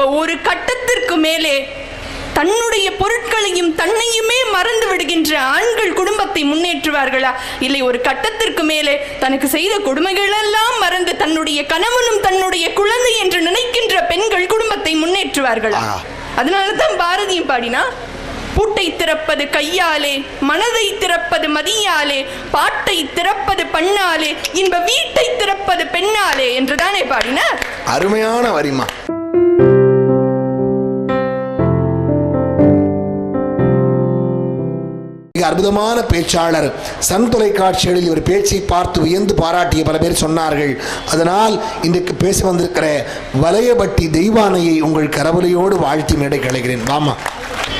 இப்ப ஒரு கட்டத்திற்கு மேலே தன்னுடைய பொருட்களையும் தன்னையுமே மறந்து விடுகின்ற ஆண்கள் குடும்பத்தை முன்னேற்றுவார்களா? இல்லை ஒரு கட்டத்திற்கு மேலே தனக்கு செய்த கொடுமைகளெல்லாம் மறந்து தன்னுடைய கணவனும் தன்னுடைய குழந்தை என்று நினைக்கின்ற பெண்கள் குடும்பத்தை முன்னேற்றுவார்களா? ஆ. அதனால தான் பாரதியும் பாடினா பூட்டை திறப்பது கையாலே மனதை திறப்பது மதியாலே பாட்டை திறப்பது பண்ணாலே இன்ப வீட்டை திறப்பது பெண்ணாலே என்றுதானே பாடினார்? அருமையான வரிமா மிக அற்புதமான பேச்சாளர். சன் தொலைக்காட்சிகளில் இவர் பேச்சை பார்த்து வியந்து பாராட்டிய பல பேர் சொன்னார்கள். அதனால் இன்றைக்கு பேச வந்திருக்கிற வலையபட்டி தெய்வானையை உங்கள் கரவலையோடு வாழ்த்தி மேடை கலைகிறேன். வாமா.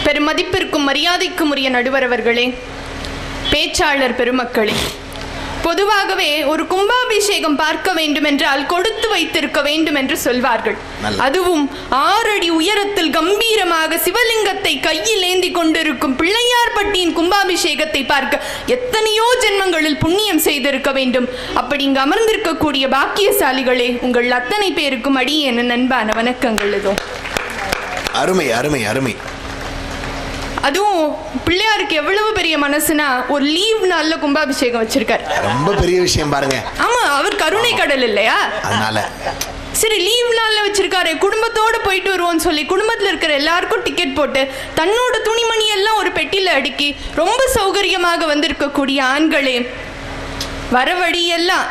பெருமதிப்பிற்கும் மரியாதைக்கும் உரிய நடுவர் அவர்களே பேச்சாளர் பெருமக்களே பொதுவாகவே ஒரு கும்பாபிஷேகம் பார்க்க வேண்டுமென்றால் கொடுத்து வைத்திருக்க வேண்டும் என்று சொல்வார்கள். அதுவும் ஆறடி உயரத்தில் கம்பீரமாக சிவலிங்கத்தை கையில் ஏந்தி கொண்டிருக்கும் பிள்ளையார்பட்டியின் கும்பாபிஷேகத்தை பார்க்க எத்தனையோ ஜென்மங்களில் புண்ணியம் செய்திருக்க வேண்டும். அப்படி இங்கு அமர்ந்திருக்கக்கூடிய பாக்கியசாலிகளே உங்கள் அத்தனை பேருக்கும் அடியேன் நண்பான வணக்கங்கள் இதோ. அருமை அருமை அருமை. அதுவும் பிள்ளையாருக்கு எவ்வளவு பெரிய மனசுனா ஒரு லீவ் நாள்ல கும்பாபிஷேகம் வச்சிருக்காரு. ரொம்ப பெரிய விஷயம் பாருங்க. ஆமா அவர் கருணை கடல் இல்லையா? அதனால. சரி லீவ் நாள்ல வச்சிருக்காரு. குடும்பத்தோட போயிட்டு வருவோம்னு சொல்லி குடும்பத்துல இருக்கிற எல்லாருக்கும் டிக்கெட் போட்டு தன்னோட துணிமணி எல்லாம் ஒரு பெட்டியில அடுக்கி ரொம்ப சௌகரியமாக வந்திருக்கக்கூடிய ஆண்களே வர வழியெல்லாம்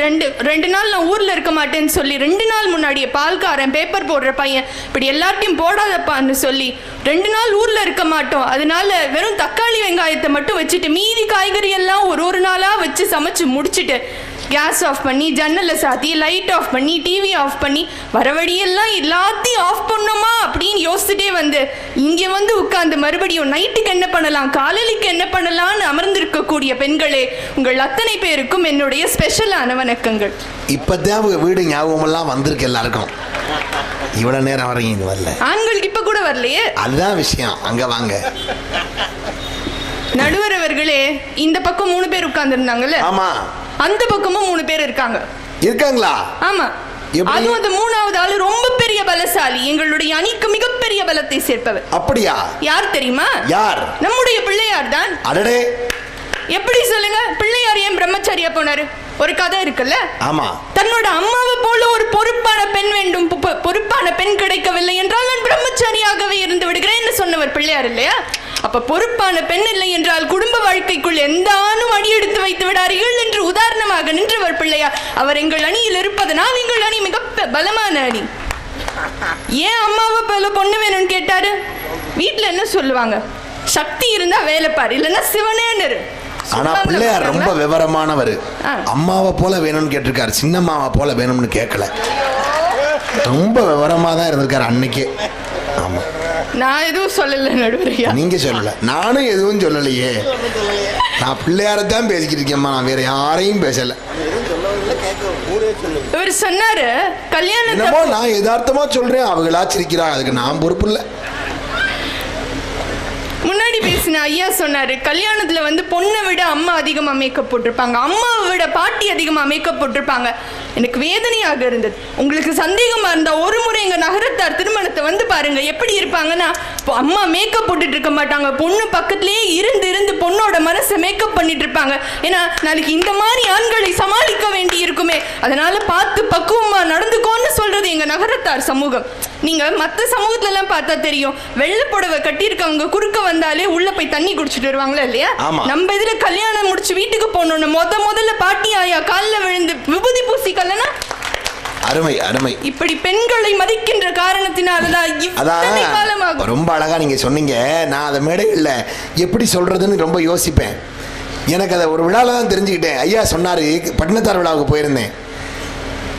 ரெண்டு ரெண்டு நாள் நான் ஊர்ல இருக்க மாட்டேன்னு சொல்லி ரெண்டு நாள் முன்னாடியே பால்காரன் பேப்பர் போடுற பையன் இப்படி எல்லார்ட்டையும் போடாதப்பான்னு சொல்லி ரெண்டு நாள் ஊர்ல இருக்க மாட்டோம். அதனால வெறும் தக்காளி வெங்காயத்தை மட்டும் வச்சுட்டு மீதி காய்கறி எல்லாம் ஒரு ஒரு நாளா வச்சு சமைச்சு முடிச்சுட்டு கேஸ் ஆஃப் பண்ணி ஜன்னலை சாத்தி லைட் ஆஃப் பண்ணி டிவி ஆஃப் பண்ணி வர வழியெல்லாம் எல்லாத்தையும் ஆஃப் பண்ணோமா அப்படின்னு யோசிச்சுட்டே வந்து இங்கே வந்து உட்காந்து மறுபடியும் நைட்டுக்கு என்ன பண்ணலாம் காலையிலுக்கு என்ன பண்ணலாம்னு அமர்ந்திருக்கக்கூடிய பெண்களே உங்கள் அத்தனை பேருக்கும் என்னுடைய ஸ்பெஷலான வணக்கங்கள். இப்பதான் அவங்க வீடு ஞாபகமெல்லாம் வந்திருக்கு எல்லாருக்கும். இவ்வளவு நேரம் வரைக்கும் இங்க வரல. ஆண்கள் இப்ப கூட வரலையே? அதுதான் விஷயம். அங்க வாங்க. நடுவர் அவர்களே இந்த பக்கம் மூணு பேர் உட்கார்ந்துருந்தாங்கல்ல? ஆமா. அந்த பக்கமும் மூணு பேர் இருக்காங்க. இருக்காங்களா? ஆமா? அதுவும் அந்த மூணாவது ஆளு ரொம்ப பெரிய பலசாலி. எங்களுடைய அணிக்கு மிகப்பெரிய பலத்தை சேர்ப்பவர். அப்படியா? யார் தெரியுமா? யார்? நம்முடைய பிள்ளையார் தான் அடடே. எப்படி சொல்லுங்க? பிள்ளையார் ஏன் பிரம்மச்சாரியா போனாரு? ஒரு கதை இருக்குல்ல? ஆமா. தன்னோட அம்மாவை போல ஒரு பொறுப்பான பெண் வேண்டும். பொறுப்பான பெண் கிடைக்கவில்லை என்றால் நான் பிரம்மச்சாரியாகவே இருந்து விடுகிறேன் சொன்னவர் பிள்ளையார் இல்லையா? அப்ப பொறுப்பான பெண் இல்லை என்றால் குடும்ப வாழ்க்கைக்குள் எந்த ஆணும் அடியெடுத்து வைத்து விடார்கள் என்று உதாரணமாக நின்றவர் பிள்ளையார். அவர் எங்கள் அணியில் இருப்பதனால் எங்கள் அணி மிக பலமான அணி. ஏன் அம்மாவை போல பொண்ணு வேணும்னு கேட்டாரு? வீட்ல என்ன சொல்லுவாங்க? சக்தி இருந்தா வேலை பாரு இல்லைன்னா சிவனேன்னு. ஆனா பிள்ளையார் ரொம்ப. விவரமானவர். அம்மாவை போல வேணும்னு கேட்டிருக்காரு. சின்னம்மாவை போல வேணும்னு கேட்கல ரொம்ப விவரமா தான் இருந்திருக்காரு அன்னைக்கே. ஆமா. நான் எதுவும் சொல்லல நடுவரையா? நீங்க சொல்லல. நானும் எதுவும் சொல்லலையே. நான் பிள்ளையாரை தான் பேசிக்கிட்டு இருக்கேம்மா நான் வேற யாரையும் பேசல. இவர் சொன்னாரு கல்யாணத்தை என்னமோ நான் யதார்த்தமா சொல்றேன். அவங்களா சிரிக்கிறாங்க அதுக்கு நான் பொறுப்பு இல்லை. பேசின ஐயா சொன்னாரு கல்யாணத்துல வந்து பொண்ணை விட அம்மா அதிகமா மேக்கப் போட்டிருப்பாங்க. அம்மாவை விட பாட்டி அதிகமா மேக்கப் போட்டிருப்பாங்க. எனக்கு வேதனையாக இருந்தது. உங்களுக்கு சந்தேகமா இருந்தா ஒரு முறை எங்க நகரத்தார் திருமணத்தை வந்து பாருங்க எப்படி இருப்பாங்கன்னா இப்போ அம்மா மேக்கப் போட்டுட்டு இருக்க மாட்டாங்க. பொண்ணு பக்கத்துலேயே இருந்து இருந்து பொண்ணோட மனசை மேக்கப் பண்ணிட்டு இருப்பாங்க. ஏன்னா நாளைக்கு இந்த மாதிரி ஆண்களை சமாளிக்க வேண்டி இருக்குமே அதனால பார்த்து பக்குவமா நடந்துக்கோன்னு சொல்றது எங்க நகரத்தார் சமூகம். நீங்க மத்த சமூகத்துல எல்லாம் பார்த்தா தெரியும். வெள்ளை புடவை கட்டியிருக்கவங்க குறுக்க வந்தாலே உள்ள போய் தண்ணி குடிச்சிட்டு வருவாங்களா இல்லையா. நம்ம இதுல கல்யாணம் முடிச்சு வீட்டுக்கு போனோம்னு முத முதல்ல பாட்டி ஆயா கால்ல விழுந்து விபூதி பூசிக்கலனா அருமை அருமை. இப்படி பெண்களை மதிக்கின்ற காரணத்தினாலதான் ரொம்ப அழகா நீங்க சொன்னீங்க. நான் அதை மேடையில் எப்படி சொல்றதுன்னு ரொம்ப யோசிப்பேன். எனக்கு அதை ஒரு விழாவில் தான் தெரிஞ்சுக்கிட்டேன். ஐயா சொன்னாரு பட்டினத்தார் விழாவுக்கு போயிருந்தேன்.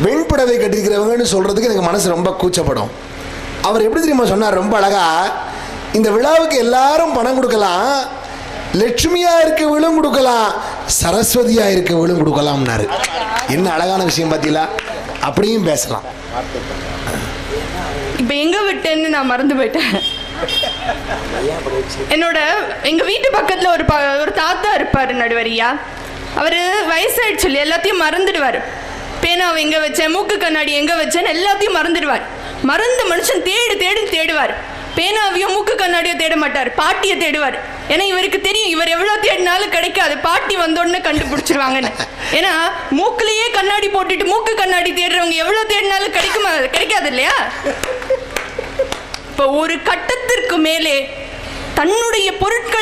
வெண்புடவை கட்டிருக்கிறவங்கன்னு சொல்றதுக்கு எனக்கு மனசு ரொம்ப கூச்சப்படும். அவர் எப்படி தெரியுமா சொன்னார்? ரொம்ப அழகா இந்த விழாவுக்கு எல்லாரும் பணம் கொடுக்கலாம் லட்சுமியா இருக்கவளும் கொடுக்கலாம் சரஸ்வதியா இருக்கவளும் கொடுக்கலாம்னாரு. என்ன அழகான விஷயம் பார்த்தீங்களா? அப்படியும் பேசலாம். இப்போ எங்க விட்டேன்னு நான் மறந்து போயிட்டேன். என்னோட எங்க வீட்டு பக்கத்துல ஒரு ஒரு தாத்தா இருப்பாரு நடுவரியா. அவரு வயசாயிடுச்சு எல்லாத்தையும் மறந்துடுவாரு. பேனாவை எங்க வச்சேன் மூக்கு கண்ணாடி எங்க வச்சேன்னு எல்லாத்தையும் மறந்துடுவார். மறந்த மனுஷன் தேடு தேடு தேடுவார். பேனாவையோ மூக்கு கண்ணாடியோ தேட மாட்டார். பாட்டியை தேடுவார். ஏன்னா இவருக்கு தெரியும் இவர் எவ்வளோ தேடினாலும் கிடைக்காது. பாட்டி வந்தோடனே கண்டுபிடிச்சிருவாங்கன்னு. ஏன்னா மூக்குலயே கண்ணாடி போட்டுட்டு மூக்கு கண்ணாடி தேடுறவங்க எவ்வளோ தேடினாலும் கிடைக்குமா கிடைக்காது இல்லையா? இப்போ ஒரு கட்டத்திற்கு மேலே தன்னுடைய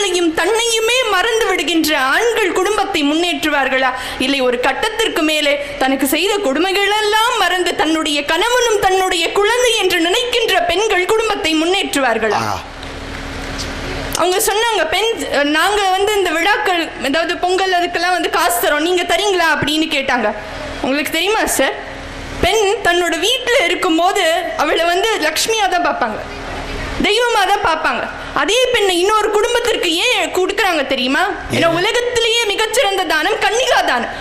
பொருட்களையும் தன்னையுமே மறந்து விடுகின்ற ஆண்கள் குடும்பத்தை முன்னேற்றுவார்களா? இல்லை ஒரு கட்டத்திற்கு மேலே தனக்கு செய்த கொடுமைகளெல்லாம் மறந்து தன்னுடைய கணவனும் தன்னுடைய குழந்தை என்று நினைக்கின்ற பெண்கள் குடும்பத்தை முன்னேற்றுவார்களா? அவங்க சொன்னாங்க பெண் நாங்க வந்து இந்த விழாக்கள் அதாவது பொங்கல் அதுக்கெல்லாம் வந்து காசு தரோம் நீங்க தரீங்களா? அப்படின்னு கேட்டாங்க. உங்களுக்கு தெரியுமா சார் பெண் தன்னோட வீட்டில் இருக்கும்போது அவளை வந்து லக்ஷ்மியா தான் பார்ப்பாங்க. தெய்வமா தான் பார்ப்பாங்க. அதே பெண்ணை இன்னொரு குடும்பத்திற்கு ஏன் கொடுக்குறாங்க தெரியுமா? ஏன்னா உலகத்திலேயே மிகச்சிறந்த தானம் கன்னிகா தானம்.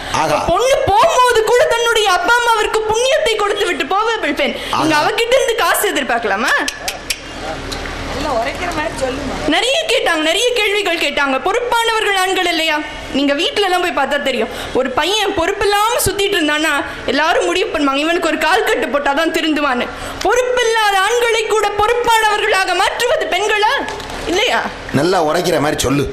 பொண்ணு போகும்போது கூட தன்னுடைய அப்பா அம்மாவிற்கு புண்ணியத்தை கொடுத்து விட்டு போவ பெண் நீங்க. அவகிட்ட இருந்து காசு எதிர்பார்க்கலாமா? நிறைய கேட்டாங்க நிறைய கேள்விகள் கேட்டாங்க. பொறுப்பானவர்கள் ஆண்கள் இல்லையா? நீங்க வீட்ல எல்லாம் போய் பார்த்தா தெரியும். ஒரு பையன் பொறுப்பில்லாம சுத்திட்டு இருந்தான்னா எல்லாரும் முடிவு பண்ணுவாங்க இவனுக்கு ஒரு கால் கட்டு போட்டாதான் திருந்துவான்னு. பொறுப்பில்லாத ஆண்களை கூட பொறுப்பானவர்களாக மாற்றுவது பெண்களா? இல்லையா? நல்லா உரைக்கிற மாதிரி சொல்லு.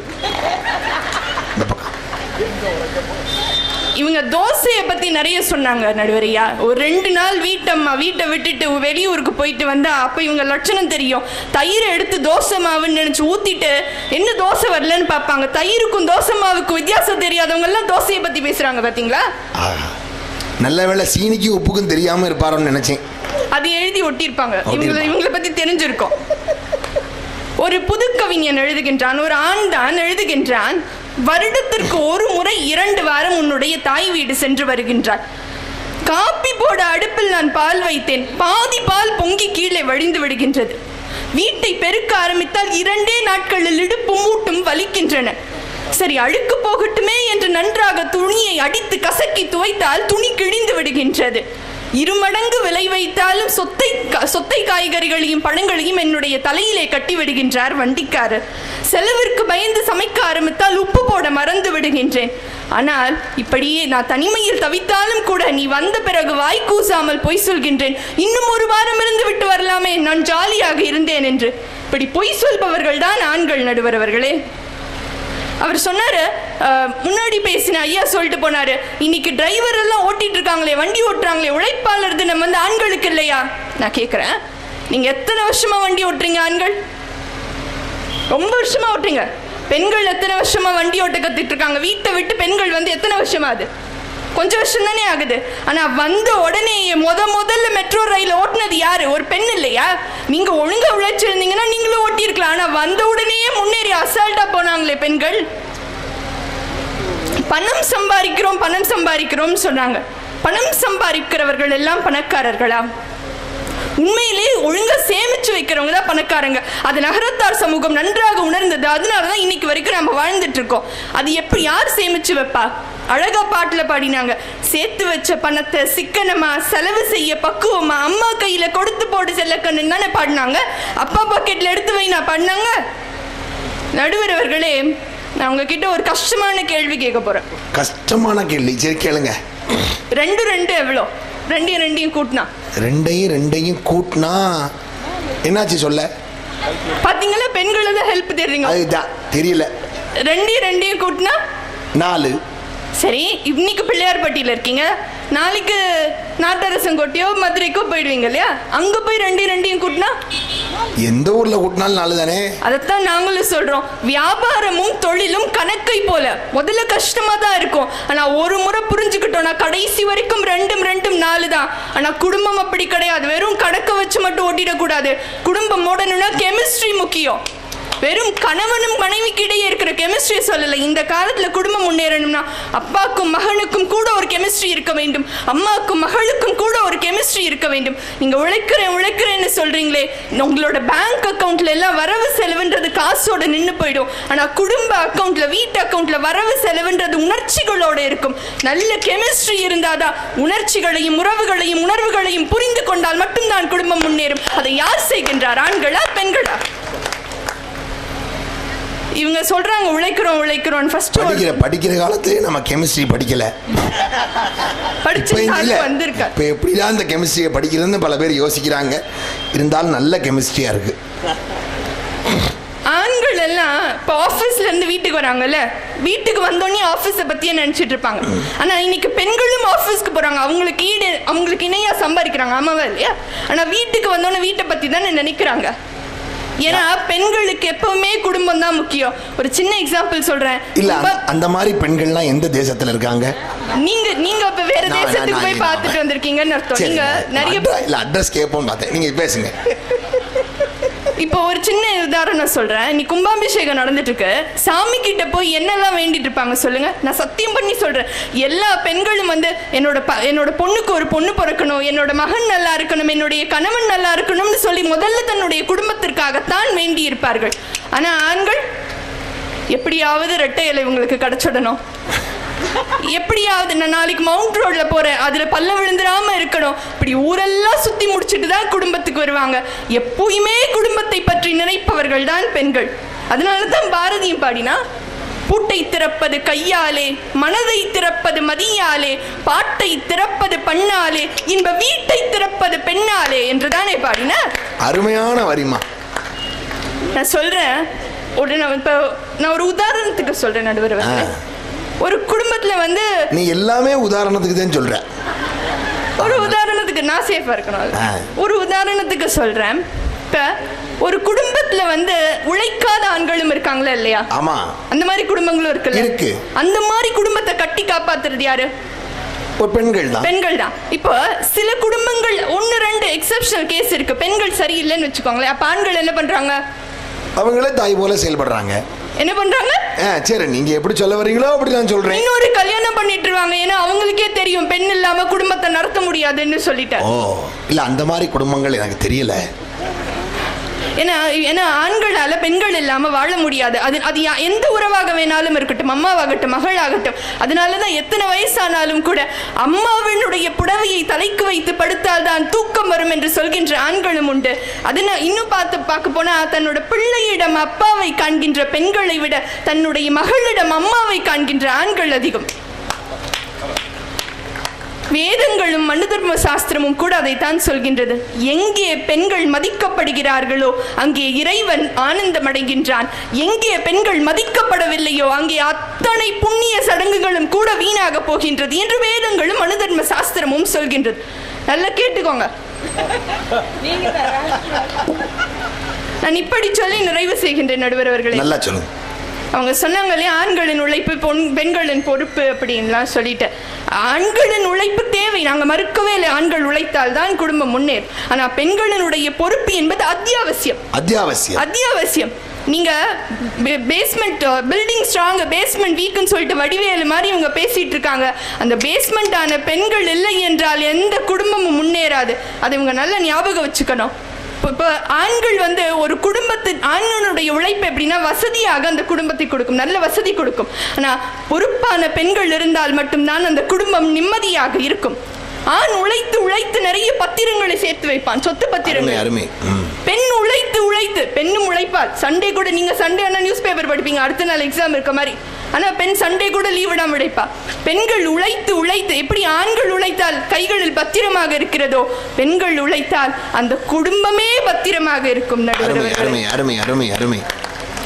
இவங்க தோசையை பத்தி நிறைய சொன்னாங்க நடுவரையா. ஒரு ரெண்டு நாள் வீட்டம்மா வீட்டை விட்டுட்டு வெளியூருக்கு போயிட்டு வந்தா அப்ப இவங்க லட்சணம் தெரியும். தயிரை எடுத்து தோசை மாவுன்னு நினைச்சு ஊத்திட்டு என்ன தோசை வரலன்னு பார்ப்பாங்க தயிருக்கும் தோசை மாவுக்கும் வித்தியாசம் தெரியாதவங்க எல்லாம் தோசையை பத்தி பேசுறாங்க பாத்தீங்களா? ஆஹா. நல்ல வேளை சீனிக்கும் உப்புக்கும் தெரியாம இருப்பாரோன்னு நினைச்சேன். அது எழுதி ஒட்டியிருப்பாங்க. இவங்களை. இவங்களை பத்தி தெரிஞ்சிருக்கும். ஒரு புது கவிஞன் எழுதுகின்றான் ஒரு ஆண் தான் எழுதுகின்றான் வருடத்திற்கு ஒரு முறை இரண்டு வாரம் உன்னுடைய தாய் வீடு சென்று வருகின்றாள். காப்பி போட அடுப்பில் நான் பால் வைத்தேன். பாதி பால் பொங்கி கீழே வழிந்து விடுகின்றது. வீட்டை பெருக்க ஆரம்பித்தால் இரண்டே நாட்களில் இடுப்பும் மூட்டும் வலிக்கின்றன. சரி அழுக்கு போகட்டுமே என்று நன்றாக துணியை அடித்து கசக்கி துவைத்தால் துணி கிழிந்து விடுகின்றது. இருமடங்கு விலை வைத்தாலும் சொத்தை சொத்தை காய்கறிகளையும் பழங்களையும் என்னுடைய தலையிலே கட்டி விடுகின்றார் வண்டிக்காரர். செலவிற்கு பயந்து சமைக்க ஆரம்பித்தால் உப்பு போட மறந்து விடுகின்றேன். ஆனால் இப்படியே நான் தனிமையில் தவித்தாலும் கூட நீ வந்த பிறகு வாய் கூசாமல் பொய் சொல்கின்றேன். இன்னும் ஒரு வாரம் இருந்து விட்டு வரலாமே நான் ஜாலியாக இருந்தேன் என்று. இப்படி பொய் சொல்பவர்கள் தான் ஆண்கள் நடுவர் அவர்களே. அவர் சொன்னாரு முன்னாடி பேசின ஐயா சொல்லிட்டு போனாரு இன்னைக்கு டிரைவர் எல்லாம் ஓட்டிட்டு இருக்காங்களே வண்டி ஓட்டுறாங்களே உழைப்பாளர் தினம் வந்து ஆண்களுக்கு இல்லையா? நான் கேட்குறேன் நீங்க எத்தனை வருஷமா வண்டி ஓட்டுறீங்க ஆண்கள்? ரொம்ப வருஷமா ஓட்டுறீங்க. பெண்கள் எத்தனை வருஷமா வண்டி ஓட்ட கத்துட்டு இருக்காங்க? வீட்டை விட்டு பெண்கள் வந்து எத்தனை வருஷமா அது? கொஞ்சம் வருஷம் தானே ஆகுது. ஆனால் வந்த உடனேயே முத முதல்ல மெட்ரோ ரயில் ஓட்டுனது யார்? ஒரு பெண் இல்லையா? நீங்கள் ஒழுங்காக உழைச்சிருந்தீங்கன்னா நீங்களும் ஓட்டியிருக்கலாம். ஆனால் வந்த உடனேயே முன்னேறி அசால்ட்டாக போனாங்களே பெண்கள். பணம் சம்பாதிக்கிறோம் பணம் சம்பாதிக்கிறோம் சொன்னாங்க பணம் சம்பாதிக்கிறவர்கள் எல்லாம் பணக்காரர்களா? உண்மையிலே ஒழுங்கா சேமிச்சு வைக்கிறவங்க தான் பணக்காரங்க. அது நகரத்தார் சமூகம் நன்றாக உணர்ந்தது. அதனால தான் இன்னைக்கு வரைக்கும் நம்ம வாழ்ந்துட்டு இருக்கோம். அது எப்படி யார் சேமிச்சு வைப்பா? அழகா பாட்டுல பாடினாங்க. சேர்த்து வச்ச பணத்தை சிக்கனமா செலவு செய்ய பக்குவமா அம்மா கையில கொடுத்து போட்டு செல்லக்கண்ணு தானே பாடினாங்க. அப்பா பாக்கெட்ல எடுத்து வை நான் பாடினாங்க நடுவர் அவர்களே நான் உங்ககிட்ட ஒரு கஷ்டமான கேள்வி கேட்க போறேன். கஷ்டமான கேள்வி. சரி கேளுங்க. ரெண்டு ரெண்டு எவ்வளோ? ரெண்டையும் ரெண்டையும் கூட்டினா? ரெண்டையும் ரெண்டையும் கூட்டினா என்னாச்சு சொல்ல? பாத்தீங்களா பெண்கள் தான் ஹெல்ப் தேடுறீங்க. அதுதான் தெரியல. ரெண்டையும் ரெண்டையும் கூட்டினா? நாலு. சரி இன்னைக்கு பிள்ளையார்பட்டியில் இருக்கீங்க. நாளைக்கு நாட்டரசங்கோட்டையோ மதுரைக்கோ போயிடுவீங்க இல்லையா? அங்க போய் ரெண்டையும் ரெண்டையும் கூட்டினா? எந்த ஊர்ல கூட்டினாலும் நாலு தானே அதைத்தான் நாங்களும் சொல்றோம். வியாபாரமும் தொழிலும் கணக்கை போல. முதல்ல கஷ்டமா தான் இருக்கும். ஆனா ஒரு முறை புரிஞ்சுக்கிட்டோம்னா கடைசி வரைக்கும் ரெண்டும் ரெண்டும் நாலு தான் ஆனா குடும்பம் அப்படி கிடையாது. வெறும் கணக்கை வச்சு மட்டும் ஓட்டிடக்கூடாது. குடும்பம் ஓடணும்னா கெமிஸ்ட்ரி முக்கியம். வெறும் கணவனும் மனைவிக்கு இடையே இருக்கிற கெமிஸ்ட்ரி சொல்லலை. இந்த காலத்துல குடும்பம் முன்னேறணும்னா அப்பாக்கும் மகனுக்கும் கூட ஒரு கெமிஸ்ட்ரி இருக்க வேண்டும். அம்மாக்கும் மகளுக்கும் கூட ஒரு கெமிஸ்ட்ரி இருக்க வேண்டும். நீங்க உழைக்கிறேன் உழைக்கிறேன்னு சொல்றீங்களே உங்களோட பேங்க் அக்கவுண்ட்ல எல்லாம் வரவு செலவுன்றது காசோட நின்னு போயிடும். ஆனா குடும்ப அக்கவுண்ட்ல வீட்டு அக்கவுண்ட்ல வரவு செலவுன்றது உணர்ச்சிகளோட இருக்கும். நல்ல கெமிஸ்ட்ரி இருந்தாதான் உணர்ச்சிகளையும் உறவுகளையும் உணர்வுகளையும் புரிந்து கொண்டால் மட்டும்தான் குடும்பம் முன்னேறும். அதை யார் செய்கின்றார்? ஆண்களா பெண்களா? இவங்க சொல்றாங்க உழைக்கிறோம் உழைக்கிறோம் ஃபர்ஸ்ட் படிக்கிற படிக்கிற காலத்திலே நம்ம கெமிஸ்ட்ரி படிக்கல. படிச்சு வந்திருக்கா. இப்ப எப்படிதான் இந்த கெமிஸ்ட்ரியை படிக்கிறதுன்னு பல பேர் யோசிக்கிறாங்க. இருந்தாலும் நல்ல கெமிஸ்ட்ரியா இருக்கு. ஆண்கள் எல்லாம் இப்போ ஆஃபீஸ்ல இருந்து வீட்டுக்கு வராங்கல்ல? வீட்டுக்கு வந்தோடனே ஆஃபீஸை பத்தியே நினைச்சிட்டு இருப்பாங்க. ஆனா இன்னைக்கு பெண்களும் ஆஃபீஸ்க்கு போறாங்க. அவங்களுக்கு ஈடு அவங்களுக்கு இணையா சம்பாதிக்கிறாங்க. ஆமாவா இல்லையா? ஆனா வீட்டுக்கு வந்தோடனே வீட்டை பத்தி தானே நினைக்கிறாங்க. ஏன்னா பெண்களுக்கு எப்பவுமே குடும்பம் தான் முக்கியம். ஒரு சின்ன எக்ஸாம்பிள் சொல்றேன். இல்ல அந்த- மாதிரி பெண்கள்லாம் எந்த தேசத்துல இருக்காங்க? நீங்க நீங்க இப்ப வேற தேசத்துக்கு போய் நான் பார்த்துட்டு வந்திருக்கீங்கன்னு அர்த்தம். நீங்க நிறைய இல்ல அட்ரஸ் கேட்போம் பார்த்தேன். நீங்க பேசுங்க. இப்போ ஒரு சின்ன உதாரணம் சொல்றேன். நீ கும்பாபிஷேகம் நடந்துட்டு இருக்கு சாமி கிட்ட போய் என்னெல்லாம் வேண்டிட்டு இருப்பாங்க சொல்லுங்க. நான் சத்தியம் பண்ணி சொல்றேன். எல்லா பெண்களும் வந்து என்னோட ப- என்னோட பொண்ணுக்கு ஒரு பொண்ணு பிறக்கணும். என்னோட மகன் நல்லா இருக்கணும். என்னுடைய கணவன் நல்லா இருக்கணும்னு சொல்லி முதல்ல தன்னுடைய குடும்பத்திற்காகத்தான் வேண்டி இருப்பார்கள். ஆனா ஆண்கள் எப்படியாவது ரெட்டை இலை உங்களுக்கு கிடைச்சிடணும். எப்படியாவது நான் நாளைக்கு மவுண்ட் ரோட்ல போறேன். அதுல பல்ல விழுந்துடாம இருக்கணும். இப்படி ஊரெல்லாம் சுத்தி முடிச்சிட்டு தான் குடும்பத்துக்கு வருவாங்க. எப்பயுமே குடும்பத்தை பற்றி நினைப்பவர்கள் தான் பெண்கள். அதனால தான் பாரதியும் பாடினா பூட்டை திறப்பது கையாலே மனதை திறப்பது மதியாலே பாட்டை திறப்பது பண்ணாலே இன்ப வீட்டை திறப்பது பெண்ணாலே என்று தானே பாடினார் அருமையான வரிமா நான் சொல்றேன். நான் இப்போ நான் ஒரு உதாரணத்துக்கு சொல்றேன் நடுவர். ஒரு குடும்பத்துல வந்து நீ எல்லாமே உதாரணத்துக்கு தான் சொல்ற. ஒரு உதாரணத்துக்கு நான் சேஃபா இருக்கணும். ஒரு உதாரணத்துக்கு சொல்றேன். இப்ப ஒரு குடும்பத்துல வந்து உழைக்காத ஆண்களும் இருக்காங்களா இல்லையா? ஆமா. அந்த மாதிரி குடும்பங்களும் இருக்குல்ல? இருக்கு. அந்த மாதிரி குடும்பத்தை கட்டி காப்பாத்துறது யாரு? பெண்கள் தான். பெண்கள் தான். இப்போ சில குடும்பங்கள் ஒன்னு ரெண்டு எக்ஸப்ஷனல் கேஸ் இருக்கு. பெண்கள் சரியில்லைன்னு வச்சுக்கோங்களேன். அப்ப ஆண்கள் என்ன பண்றாங்க? அவங்களே தாய் போல செயல்படுறாங்க. என்ன பண்றாங்க? சரி நீங்க எப்படி சொல்ல வரீங்களோ அப்படி நான் சொல்றேன். இன்னொரு கல்யாணம் பண்ணிட்டுருவாங்க. ஏன்னா அவங்களுக்கே தெரியும் பெண் இல்லாம குடும்பத்தை நடத்த முடியாதுன்னு சொல்லிட்டேன் ஓ இல்ல அந்த மாதிரி குடும்பங்கள் எனக்கு தெரியல. ஏன்னா ஏன்னா ஆண்களால் பெண்கள் இல்லாமல் வாழ முடியாது. அது அது யா- எந்த உறவாக வேணாலும் இருக்கட்டும் அம்மாவாகட்டும் மகளாகட்டும். அதனால தான் எத்தனை வயசானாலும் கூட அம்மாவினுடைய புடவையை தலைக்கு வைத்து படுத்தால் தான் தூக்கம் வரும் என்று சொல்கின்ற ஆண்களும் உண்டு. அதனால் இன்னும் பார்த்து பார்க்க போனால் தன்னோட பிள்ளையிடம் அப்பாவை காண்கின்ற பெண்களை விட தன்னுடைய மகளிடம் அம்மாவை காண்கின்ற ஆண்கள் அதிகம். வேதங்களும் மனு தர்ம சாஸ்திரமும் கூட அதைத்தான் சொல்கின்றது. எங்கே பெண்கள் மதிக்கப்படுகிறார்களோ அங்கே இறைவன் ஆனந்தமடைகின்றான். எங்கே பெண்கள் மதிக்கப்படவில்லையோ அங்கே அத்தனை புண்ணிய சடங்குகளும் கூட வீணாக போகின்றது என்று வேதங்களும் மனு தர்ம சாஸ்திரமும் சொல்கின்றது. நல்லா கேட்டுக்கோங்க. நான் இப்படி சொல்லி நிறைவு செய்கின்றேன் நடுவர் அவர்களே. நல்லா சொல்லுங்க. அவங்க சொன்னாங்க இல்லையா ஆண்களின் உழைப்பு பொன் பெண்களின் பொறுப்பு அப்படின்லாம் சொல்லிட்டு. ஆண்களின் உழைப்பு தேவை. நாங்க மறுக்கவே இல்லை. ஆண்கள் உழைத்தால் தான் குடும்பம் முன்னேறும். ஆனா பெண்களினுடைய பொறுப்பு என்பது அத்தியாவசியம். அத்தியாவசியம். அத்தியாவசியம். நீங்க பேஸ்மெண்ட் பில்டிங் ஸ்ட்ராங் பேஸ்மெண்ட் வீக்குன்னு சொல்லிட்டு வடிவேலு மாதிரி இவங்க பேசிட்டு இருக்காங்க. அந்த பேஸ்மெண்ட் ஆன பெண்கள் இல்லை என்றால் எந்த குடும்பமும் முன்னேறாது. அதை இவங்க நல்லா ஞாபகம் வச்சுக்கணும். இப்போ ஆண்கள் வந்து ஒரு குடும்பத்து ஆண்களுடைய உழைப்பு எப்படின்னா வசதியாக அந்த குடும்பத்தை கொடுக்கும் நல்ல வசதி கொடுக்கும். ஆனா பொறுப்பான பெண்கள் இருந்தால் மட்டும்தான் அந்த குடும்பம் நிம்மதியாக இருக்கும். ஆண் உழைத்து உழைத்து நிறைய பத்திரங்களை சேர்த்து வைப்பான் சொத்து பத்திரங்கள். அருமை. ம். பெண் உழைத்து உழைத்து பெண்ணும் உழைப்பாள் சண்டே கூட நீங்க சண்டே ஆனா நியூஸ் பேப்பர் படிப்பீங்க அடுத்த நாள் எக்ஸாம் இருக்க மாதிரி. ஆனா பெண் சண்டே கூட லீவ் விடாம உழைப்பா. பெண்கள் உழைத்து உழைத்து எப்படி ஆண்கள் உழைத்தால் கைகளில் பத்திரமாக இருக்கிறதோ பெண்கள் உழைத்தால் அந்த குடும்பமே பத்திரமாக இருக்கும் நடுவர் அருமை அருமை அருமை அருமை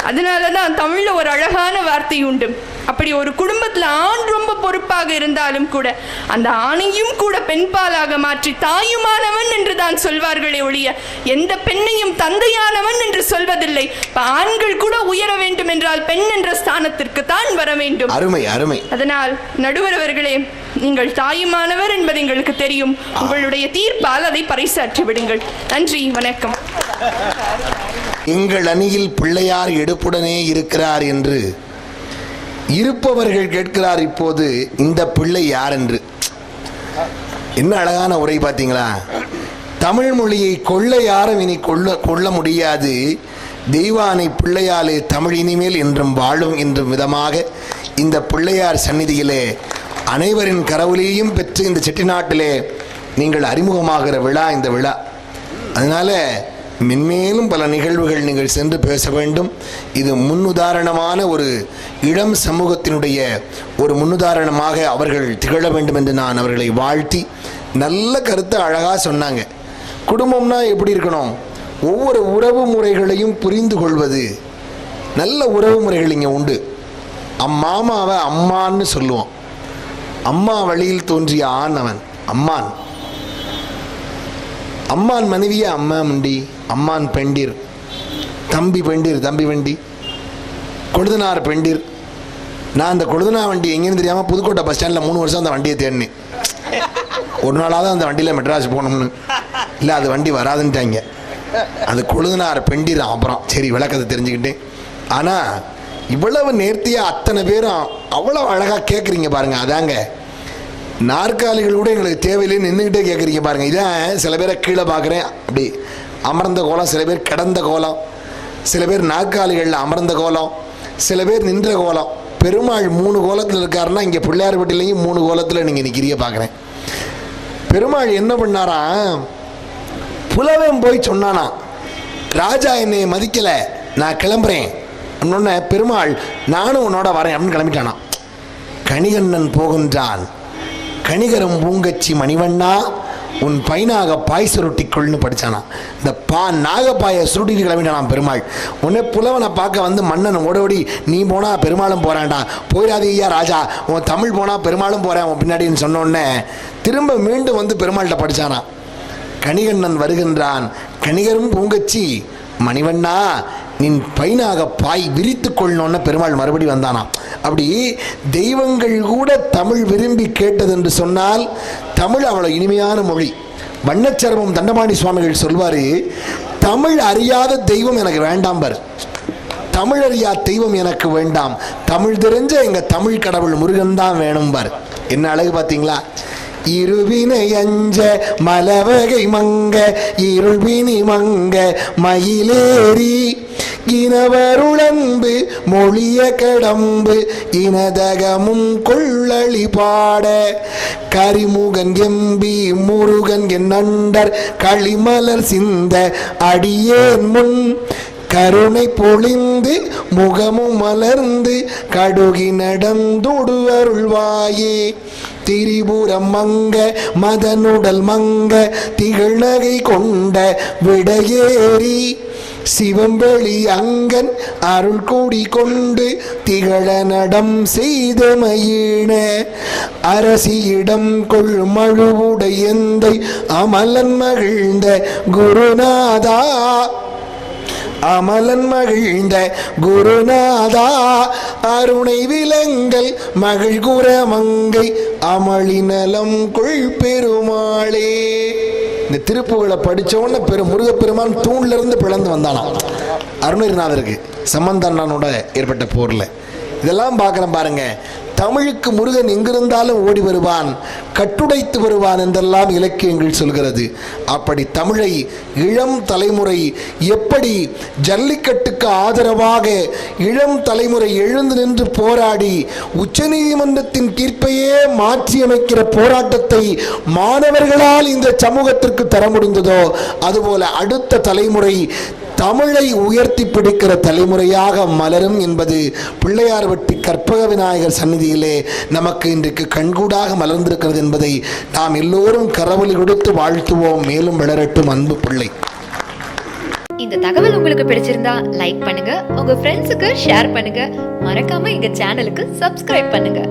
அதனால தான் தமிழ்ல ஒரு அழகான வார்த்தை உண்டு. அப்படி ஒரு குடும்பத்துல ஆண் ரொம்ப பொறுப்பாக இருந்தாலும் கூட அந்த ஆணையும் கூட பெண்பாலாக மாற்றி தாயுமானவன் என்று தான் சொல்வார்களே ஒழிய எந்த பெண்ணையும் தந்தையானவன் என்று சொல்வதில்லை. ஆண்கள் கூட உயர வேண்டும் என்றால் பெண் என்ற ஸ்தானத்திற்கு தான் வர வேண்டும். அருமை அருமை. அதனால் நடுவர் அவர்களே நீங்கள் தாயுமானவர் என்பது எங்களுக்கு தெரியும். உங்களுடைய தீர்ப்பால் அதை பறைசாற்றி விடுங்கள். நன்றி வணக்கம். எங்கள் அணியில் பிள்ளையார் எடுப்புடனே இருக்கிறார் என்று இருப்பவர்கள் கேட்கிறார் இப்போது இந்த பிள்ளை யார் என்று என்ன அழகான உரை பார்த்தீங்களா? தமிழ் மொழியை கொள்ள யாரும் இனி கொள்ள கொள்ள முடியாது. தெய்வானை பிள்ளையாலே தமிழ் இனிமேல் என்றும் வாழும் என்றும் விதமாக இந்த பிள்ளையார் சந்நிதியிலே அனைவரின் கரவுலையும் பெற்று இந்த செட்டிநாட்டிலே நீங்கள் அறிமுகமாகிற விழா இந்த விழா. அதனால மென்மேலும் பல நிகழ்வுகள் நீங்கள் சென்று பேச வேண்டும். இது முன்னுதாரணமான ஒரு இளம் சமூகத்தினுடைய ஒரு முன்னுதாரணமாக அவர்கள் திகழ வேண்டும் என்று நான் அவர்களை வாழ்த்தி நல்ல கருத்தை அழகாக சொன்னாங்க. குடும்பம்னா எப்படி இருக்கணும்? ஒவ்வொரு உறவு முறைகளையும் புரிந்து கொள்வது. நல்ல உறவு முறைகள் இங்கே உண்டு. அம்மாமாவை அம்மான்னு சொல்லுவோம். அம்மா வழியில் தோன்றிய ஆண் அவன். அம்மான். அம்மான் மனைவியே அம்மா முண்டி அம்மான் பெண்டிர் தம்பி பெண்டிர் தம்பி வண்டி கொழுதனார் பெண்டிர். நான் அந்த கொழுதனா வண்டி எங்கேன்னு தெரியாமல் புதுக்கோட்டை பஸ் ஸ்டாண்டில் மூணு வருஷம் அந்த வண்டியை தேடினேன். ஒரு நாளாவது அந்த வண்டியில் மெட்ராஸ் போகணும்னு. இல்லை அது வண்டி வராதுன்ட்டாங்க. அது கொழுதனார் பெண்டிர் அப்புறம். சரி விளக்கத்தை தெரிஞ்சுக்கிட்டேன். ஆனால் இவ்வளவு நேர்த்தியாக அத்தனை பேரும் அவ்வளோ அழகாக கேட்குறீங்க பாருங்கள் அதாங்க நாற்காலிகள் கூட எங்களுக்கு தேவையில்லைன்னு நின்றுக்கிட்டே கேட்குறீங்க பாருங்கள் இதான் சில பேரை கீழே பார்க்குறேன். அப்படி அமர்ந்த கோலம் சில பேர் கிடந்த கோலம் சில பேர் நாற்காலிகளில் அமர்ந்த கோலம் சில பேர் நின்ற கோலம். பெருமாள் மூணு கோலத்தில் இருக்காருன்னா இங்கே பிள்ளையார்பட்டிலையும் மூணு கோலத்தில் நீங்கள் நிற்கிறிய பார்க்குறேன் பெருமாள் என்ன பண்ணாரா? புலவன் போய் சொன்னானா ராஜா என்னை மதிக்கலை நான் கிளம்புறேன். அப்படின்னு பெருமாள் நானும் உன்னோட வரேன். அப்படின்னு கிளம்பிட்டானா. கணிகண்ணன் போகின்றான். கணிகரம் பூங்கச்சி மணிவண்ணா உன் பைனாக பாய் சுருட்டிக்கொள்னு படிச்சானா. இந்த பா நாகப்பாயை சுருட்டிட்டு கிளம்பிட்டானாம் பெருமாள். உன்னை புலவனை பார்க்க வந்து மன்னன் ஓடோடி நீ போனால் பெருமாளும் போகிறான்டா போயிடாது ஐயா ராஜா. உன் தமிழ் போனால் பெருமாளும் போகிறேன் உன் பின்னாடின்னு சொன்னோடனே திரும்ப மீண்டும் வந்து பெருமாள்கிட்ட படிச்சானா. கணிகண்ணன் வருகின்றான். கணிகரும் பூங்கச்சி மணிவண்ணா நின் பைனாக பாய் விரித்து கொள்ளணும்னு பெருமாள் மறுபடி வந்தானாம். அப்படி தெய்வங்கள் கூட தமிழ் விரும்பி கேட்டது என்று சொன்னால் தமிழ் அவ்வளோ இனிமையான மொழி. வண்ணச்சரமம் தண்டபாணி சுவாமிகள் சொல்வார் தமிழ் அறியாத தெய்வம் எனக்கு வேண்டாம் பார். தமிழ் அறியா தெய்வம் எனக்கு வேண்டாம். தமிழ் தெரிஞ்ச எங்க தமிழ் கடவுள் முருகன் தான் வேணும் பார். என்ன அழகு பார்த்தீங்களா இருவினை அஞ்ச மலவகை மங்க இருள்வினி மங்க மயிலேறி இனவருளன்பு மொழிய கடம்பு இனதகமும் கொள்ளளி பாட. கரிமுகன் எம்பி முருகன் என் நண்டர் களிமலர் சிந்த அடியேன் முன். கருணை பொழிந்து முகமும் மலர்ந்து கடுகி நடந்துடு அருள்வாயே. திரிபுரம் மங்க மதனுடல் மங்க திகழ்நகை கொண்ட விடையேறி. சிவம்பெளி அங்கன் அருள் கூடி கொண்டு திகழ நடம் செய்த மயின அரசியிடம் கொள் மழுவுடை எந்தை அமலன் மகிழ்ந்த குருநாதா. அமலன் மகிழ்ந்த குருநாதா. அருணை விலங்கல் மகிழ்குர மங்கை அமளிநலம் கொள் பெருமாளே. இந்த திருப்புகளை படிச்ச பெரு முருகப்பெருமான் தூண்லேருந்து பிளந்து வந்தானாம். அருணகிரிநாதருக்கு சம்பந்தண்ணனோட ஏற்பட்ட போரில். இதெல்லாம் பார்க்குறேன் பாருங்கள் தமிழுக்கு முருகன் எங்கிருந்தாலும் ஓடி வருவான் கட்டுடைத்து வருவான் என்றெல்லாம் இலக்கியங்கள் சொல்கிறது. அப்படி தமிழை இளம் தலைமுறை எப்படி ஜல்லிக்கட்டுக்கு ஆதரவாக இளம் தலைமுறை எழுந்து நின்று போராடி உச்சநீதிமன்றத்தின் தீர்ப்பையே மாற்றியமைக்கிற போராட்டத்தை மாணவர்களால் இந்த சமூகத்திற்கு தர முடிந்ததோ அதுபோல அடுத்த தலைமுறை தமிழை உயர்த்தி பிடிக்கிற தலைமுறையாக மலரும் என்பது பிள்ளையார்பட்டி கற்பக விநாயகர் சந்நிதியிலே நமக்கு இன்றைக்கு கண்கூடாக மலர்ந்திருக்கிறது என்பதை நாம் எல்லோரும் கரவலி கொடுத்து வாழ்த்துவோம். மேலும் வளரட்டும் அன்பு பிள்ளை. இந்த தகவல் உங்களுக்கு பிடிச்சிருந்தா லைக் பண்ணுங்க. உங்க ஃப்ரெண்ட்ஸுக்கு ஷேர் பண்ணுங்க. மறக்காம எங்க சேனலுக்கு சப்ஸ்கிரைப் பண்ணுங்க.